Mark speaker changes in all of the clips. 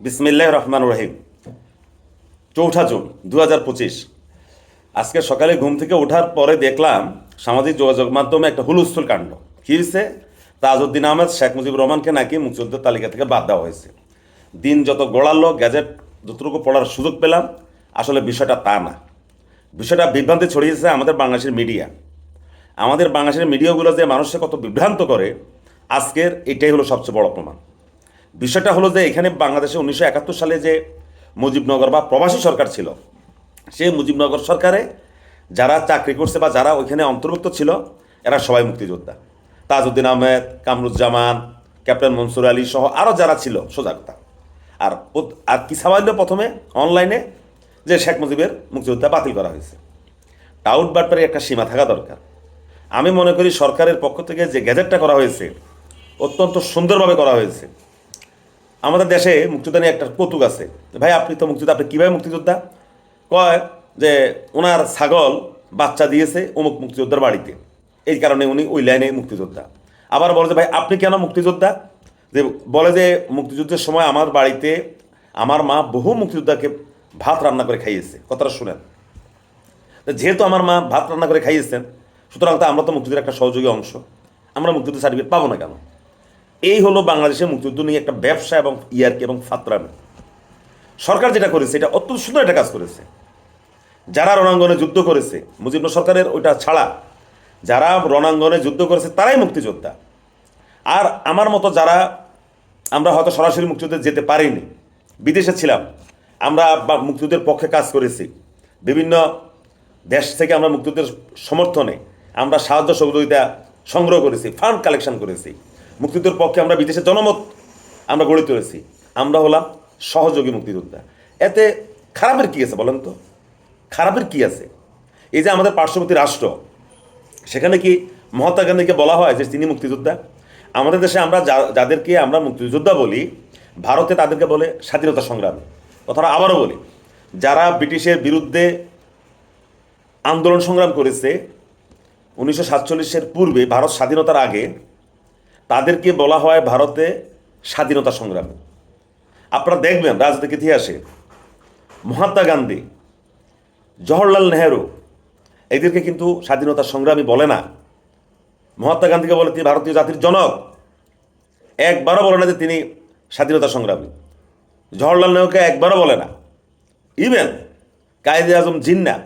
Speaker 1: বিসমিল্লাহ রহমান রহিম। চৌঠা জুন দু হাজার পঁচিশ। আজকে সকালে ঘুম থেকে ওঠার পরে দেখলাম সামাজিক যোগাযোগ মাধ্যমে একটা হুলস্থুল কাণ্ড। কী হয়েছে তাজউদ্দিন আহমেদ, শেখ মুজিবুর রহমানকে নাকি মুক্তিযুদ্ধের তালিকা থেকে বাদ দেওয়া হয়েছে। দিন যত গড়ালো গ্যাজেট যতটুকু পড়ার সুযোগ পেলাম, আসলে বিষয়টা তা না। বিষয়টা বিভ্রান্তি ছড়িয়েছে আমাদের বাংলাদেশের মিডিয়া। আমাদের বাংলাদেশের মিডিয়াগুলো যে মানুষকে কত বিভ্রান্ত করে, আজকের এটাই হলো সবচেয়ে বড় প্রমাণ। বিষয়টা হলো যে এখানে বাংলাদেশে উনিশশো একাত্তর সালে যে মুজিবনগর বা প্রবাসী সরকার ছিল সেই মুজিবনগর সরকারে যারা চাকরি করছে বা যারা ওইখানে অন্তর্ভুক্ত ছিল, এরা সবাই মুক্তিযোদ্ধা। তাজউদ্দিন আহমেদ, কামরুজ্জামান, ক্যাপ্টেন মনসুর আলী সহ আরও যারা ছিল সজাগতা আর আর কি সামান্য প্রথমে অনলাইনে যে শেখ মুজিবের মুক্তিযোদ্ধা বাতিল করা হয়েছে। টাউট বাটপারে একটা সীমা থাকা দরকার। আমি মনে করি সরকারের পক্ষ থেকে যে গ্যাজেটটা করা হয়েছে, অত্যন্ত সুন্দরভাবে করা হয়েছে আমাদের দেশে মুক্তিযোদ্ধা নিয়ে একটা কৌতুক আছে। ভাই, আপনি তো মুক্তিযোদ্ধা, আপনি কীভাবে মুক্তিযোদ্ধা? কয় যে ওনার ছাগল বাচ্চা দিয়েছে অমুক মুক্তিযোদ্ধার বাড়িতে। এই কারণে উনি ওই লাইনে মুক্তিযোদ্ধা। আবার বলে যে, ভাই, আপনি কেন মুক্তিযোদ্ধা? যে বলে যে, মুক্তিযুদ্ধের সময় আমার বাড়িতে আমার মা বহু মুক্তিযোদ্ধাকে ভাত রান্না করে খাইয়েছে। কথাটা শুনেন। যেহেতু আমার মা ভাত রান্না করে খাইয়েছেন, সুতরাং তো আমরা তো মুক্তিযুদ্ধের একটা সহযোগী অংশ। আমরা মুক্তিযুদ্ধ সার্টিফিকেট পাবো না কেন? এই হলো বাংলাদেশের মুক্তিযুদ্ধ নিয়ে একটা ব্যবসা এবং ইয়ারকি এবং ফাতরামি। সরকার যেটা করেছে, এটা অত্যন্ত সুন্দর একটা কাজ করেছে। যারা রণাঙ্গনে যুদ্ধ করেছে মুজিবনগর সরকারের ওইটা ছাড়া, যারা রণাঙ্গনে যুদ্ধ করেছে, তারাই মুক্তিযোদ্ধা। আর আমার মতো যারা, আমরা হয়তো সরাসরি মুক্তিযুদ্ধে যেতে পারিনি, বিদেশে ছিলাম, আমরা মুক্তিযুদ্ধের পক্ষে কাজ করেছি, বিভিন্ন দেশ থেকে আমরা মুক্তিযুদ্ধের সমর্থনে আমরা সাহায্য সহযোগিতা সংগ্রহ করেছি, ফান্ড কালেকশন করেছি। মুক্তিযুদ্ধের পক্ষে আমরা বিদেশে জনমত আমরা গড়ে তুলেছি। আমরা হলাম সহযোগী মুক্তিযোদ্ধা। এতে খারাপের কী আছে বলেন তো? খারাপের কী আছে? এই যে আমাদের পার্শ্ববর্তী রাষ্ট্র, সেখানে কি মহাত্মা গান্ধীকে বলা হয় যে তিনি মুক্তিযোদ্ধা? আমাদের দেশে আমরা যাদেরকে আমরা মুক্তিযোদ্ধা বলি, ভারতে তাদেরকে বলে স্বাধীনতা সংগ্রামী। কথাটা আবারও বলি, যারা ব্রিটিশের বিরুদ্ধে আন্দোলন সংগ্রাম করেছে, উনিশশো সাতচল্লিশের পূর্বে ভারত স্বাধীনতার আগে তাদেরকে বলা হয় ভারতে স্বাধীনতা সংগ্রামী। আপনারা দেখবেন রাজনৈতিক ইতিহাসে মহাত্মা গান্ধী, জওহরলাল নেহেরু এদেরকে কিন্তু স্বাধীনতা সংগ্রামী বলে না। মহাত্মা গান্ধীকে বলে তিনি ভারতীয় জাতির জনক। একবারও বলে না যে তিনি স্বাধীনতা সংগ্রামী। জওহরলাল নেহরুকে একবারও বলে না। ইভেন কায়েদে আজম জিন্না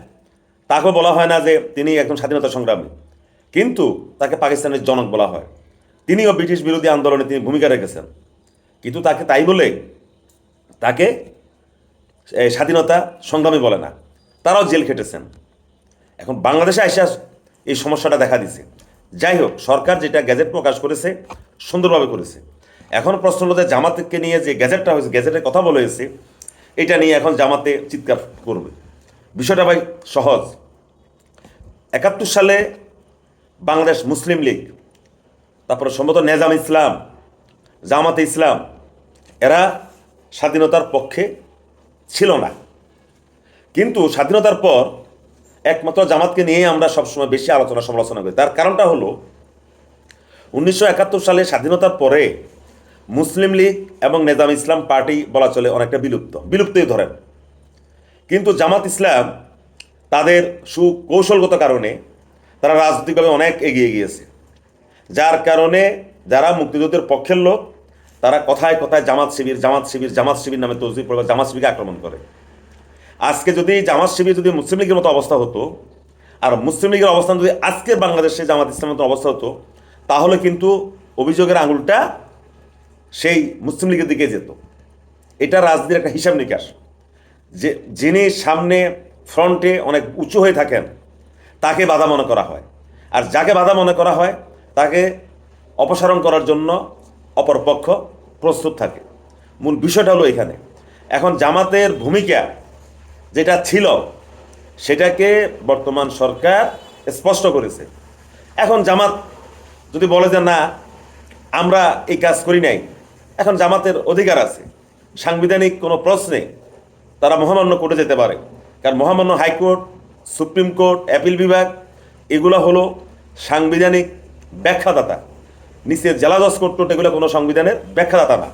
Speaker 1: তাকেও বলা হয় না যে তিনি একজন স্বাধীনতা সংগ্রামী। কিন্তু তাকে পাকিস্তানের জনক বলা হয়। তিনিও ব্রিটিশ বিরোধী আন্দোলনে তিনি ভূমিকা রেখেছেন। কিন্তু তাকে তাই বলে তাকে স্বাধীনতা সংগ্রামী বলে না, তারাও জেল খেটেছেন। এখন বাংলাদেশে আইসা এই সমস্যাটা দেখা দিছে। যাই হোক, সরকার যেটা গ্যাজেট প্রকাশ করেছে, সুন্দরভাবে করেছে। এখন প্রশ্ন হলো যে জামাতকে নিয়ে যে গ্যাজেটটা হয়েছে, গ্যাজেটের কথা বলে হয়েছে এটা নিয়ে এখন জামাতে চিৎকার করবে। বিষয়টা ভাই সহজ। একাত্তর সালে বাংলাদেশ মুসলিম লীগ তারপরে সম্ভবত নেজাম ইসলাম, জামাতে ইসলাম, এরা স্বাধীনতার পক্ষে ছিল না। কিন্তু স্বাধীনতার পর একমাত্র জামাতকে নিয়েই আমরা সবসময় বেশি আলোচনা সমালোচনা করি। তার কারণটা হলো, উনিশশো একাত্তর সালে স্বাধীনতার পরে মুসলিম লীগ এবং নেজাম ইসলাম পার্টি বলা চলে অনেকটা বিলুপ্ত, বিলুপ্তই ধরেন। কিন্তু জামাত ইসলাম তাদের সুকৌশলগত কারণে তারা রাজনৈতিকভাবে অনেক এগিয়ে গিয়েছে। যার কারণে যারা মুক্তিযুদ্ধের পক্ষের লোক, তারা কথায় কথায় জামাত শিবির জামাত শিবির জামাত শিবির নামে তসবির পড়ে জামাত শিবিরকে আক্রমণ করে। আজকে যদি জামাত শিবির যদি মুসলিম লীগের মতো অবস্থা হতো, আর মুসলিম লীগের অবস্থান যদি আজকে বাংলাদেশে জামাত ইসলামের মতো অবস্থা হতো, তাহলে কিন্তু অভিযোগের আঙুলটা সেই মুসলিম লীগের দিকে যেত। এটা রাজনীতির একটা হিসাব নিকাশ। যে যিনি সামনে ফ্রন্টে অনেক উঁচু হয়ে থাকেন, তাকে বাধা মনে করা হয়। আর যাকে বাধা মনে করা হয় তাকে অপসারণ করার জন্য অপরপক্ষ প্রস্তুত থাকে। মূল বিষয়টা হলো এখানে। এখন জামাতের ভূমিকা যেটা ছিল, সেটাকে বর্তমান সরকার স্পষ্ট করেছে। এখন জামাত যদি বলে যে না, আমরা এই কাজ করি নাই, এখন জামাতের অধিকার আছে। সাংবিধানিক কোনো প্রশ্নে তারা মহামান্য কোর্টে যেতে পারে। কারণ মহামান্য হাইকোর্ট, সুপ্রিম কোর্ট, অ্যাপিল বিভাগ, এগুলো হলো সাংবিধানিক ব্যাখ্যাদাতা। নিচে জেলা জজ কোর্ট এগুলো কোনো সংবিধানের ব্যাখ্যাদাতা না।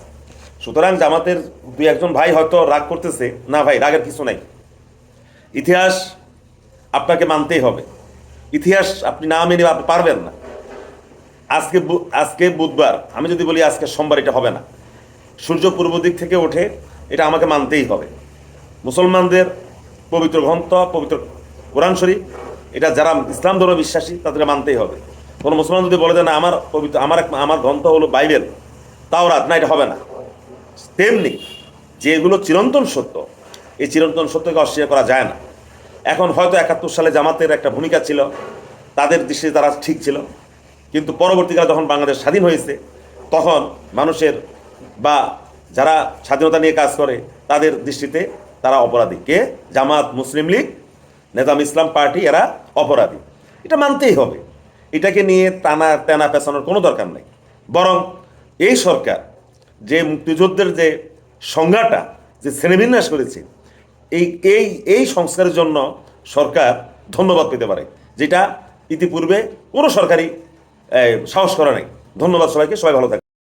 Speaker 1: সুতরাং জামাতের দুই একজন ভাই হয়তো রাগ করতেছে, না ভাই, রাগের কিছু নাই। ইতিহাস আপনাকে মানতেই হবে। ইতিহাস আপনি না মেনে পারবেন না। আজকে আজকে বুধবার, আমি যদি বলি আজকে সোমবার, এটা হবে না। সূর্য পূর্ব দিক থেকে ওঠে, এটা আমাকে মানতেই হবে। মুসলমানদের পবিত্র গ্রন্থ, পবিত্র কোরআন শরীফ, এটা যারা ইসলাম ধর্ম বিশ্বাসী তাদের মানতেই হবে। কোনো মুসলমান যদি বলে যে, না, আমার পবিত্র, আমার আমার গ্রন্থ হলো বাইবেল তাও রাত না, এটা হবে না। তেমনি যেগুলো চিরন্তন সত্য, এই চিরন্তন সত্যকে অস্বীকার করা যায় না। এখন হয়তো একাত্তর সালে জামাতের একটা ভূমিকা ছিল, তাদের দৃষ্টিতে তারা ঠিক ছিল, কিন্তু পরবর্তীকালে যখন বাংলাদেশ স্বাধীন হয়েছে, তখন মানুষের বা যারা স্বাধীনতা নিয়ে কাজ করে, তাদের দৃষ্টিতে তারা অপরাধী। কে? জামাত, মুসলিম লীগ নেজাম ইসলাম পার্টি, এরা অপরাধী। এটা মানতেই হবে। এটাকে নিয়ে টানা টানা পেছানোর কোনো দরকার নেই। বরং এই সরকার যে মুক্তিযুদ্ধের যে সংজ্ঞাটা, যে শ্রেণীবিন্যাস করেছে, এই এই এই সংস্কারের জন্য সরকার ধন্যবাদ পেতে পারে, যেটা ইতিপূর্বে কোনো সরকারি সাহস করা নেই। ধন্যবাদ সবাইকে, সবাই ভালো থাকে